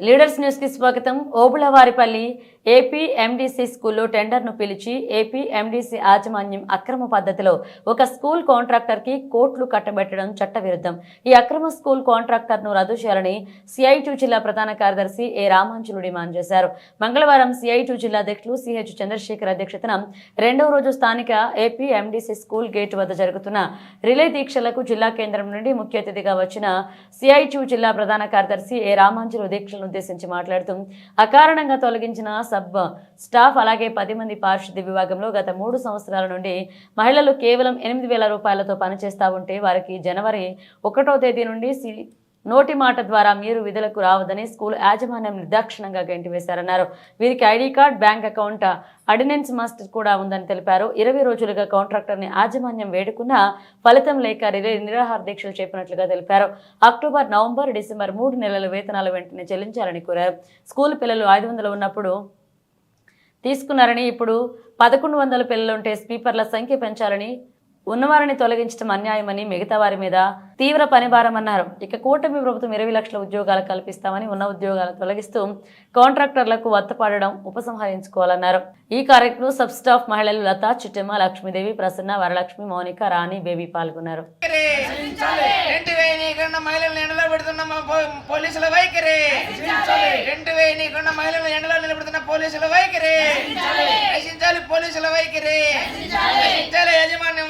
Leaders న్యూస్కి స్వాగతం. Obulavaripalli AP MDC స్కూల్లో టెండర్ను పిలిచి ఏపీ ఎండిసి యాజమాన్యం అక్రమ పద్ధతిలో ఒక స్కూల్ కాంట్రాక్టర్కి కోట్లు కట్టబెట్టడం చట్టవిరుద్ధం. ఈ అక్రమ స్కూల్ కాంట్రాక్టర్ను రద్దు చేయాలని సిఐటి జిల్లా ప్రధాన కార్యదర్శి ఏ రామాంజులు డిమాండ్ చేశారు. మంగళవారం సిఐటి జిల్లా అధ్యక్షులు సిహెచ్ చంద్రశేఖర్ అధ్యక్షతన రెండవ రోజు స్థానిక ఏపీ ఎండిసి స్కూల్ గేట్ వద్ద జరుగుతున్న రిలే దీక్షలకు జిల్లా కేంద్రం నుండి ముఖ్య అతిథిగా వచ్చిన సిఐటి జిల్లా ప్రధాన కార్యదర్శి ఏ రామాంజులు దీక్షలను ఉద్దేశించి మాట్లాడుతూ అకారణంగా తొలగించిన సబ్ స్టాఫ్ అలాగే పది మంది పారిశుద్ధ్య విభాగంలో గత మూడు సంవత్సరాల నుండి మహిళలు కేవలం ఎనిమిది వేల రూపాయలతో పనిచేస్తూ ఉంటే వారికి జనవరి ఒకటో తేదీ నుండి సి నోటి మాట ద్వారా మీరు విధులకు రావద్దని స్కూల్ యాజమాన్యం నిర్దాక్షిణంగా గెంటివేశారన్నారు వీరికి ID card bank account attendance master కూడా ఉందని తెలిపారు. ఇరవై రోజులుగా కాంట్రాక్టర్ని యాజమాన్యం వేడుకున్నా ఫలితం లేక రిలే నిరాహార దీక్షలు చేపినట్లుగా తెలిపారు. అక్టోబర్ నవంబర్ డిసెంబర్ మూడు నెలల వేతనాలు వెంటనే చెల్లించాలని కోరారు. స్కూల్ పిల్లలు ఐదు వందలు ఉన్నప్పుడు తీసుకున్నారని ఇప్పుడు పదకొండు వందల పిల్లలుంటే స్పీపర్ల సంఖ్య పెంచాలని ఉన్నవారిని తొలగించడం అన్యాయమని మిగతా వారి మీద తీవ్ర పనిభారం అన్నారు. ఇక కూటమి ప్రభుత్వం ఇరవై లక్షల ఉద్యోగాలు కల్పిస్తామని ఉన్న ఉద్యోగాలు తొలగిస్తూ కాంట్రాక్టర్లకు వత్తపాడడం ఉపసంహరించుకోవాలన్నారు. ఈ కార్యక్రమంలో సబ్ స్టాఫ్ మహిళలు లత చిట్టమ్మ లక్ష్మీదేవి ప్రసన్న వరలక్ష్మి మౌనిక రాణి బేబీ పాల్గొన్నారు. పోలీసుల వైఖరి. రెండు వేయి మహిళలను ఎండలో నిలబెడుతున్న పోలీసుల వైఖరి. పోలీసుల వైఖరి. యాజమాన్యం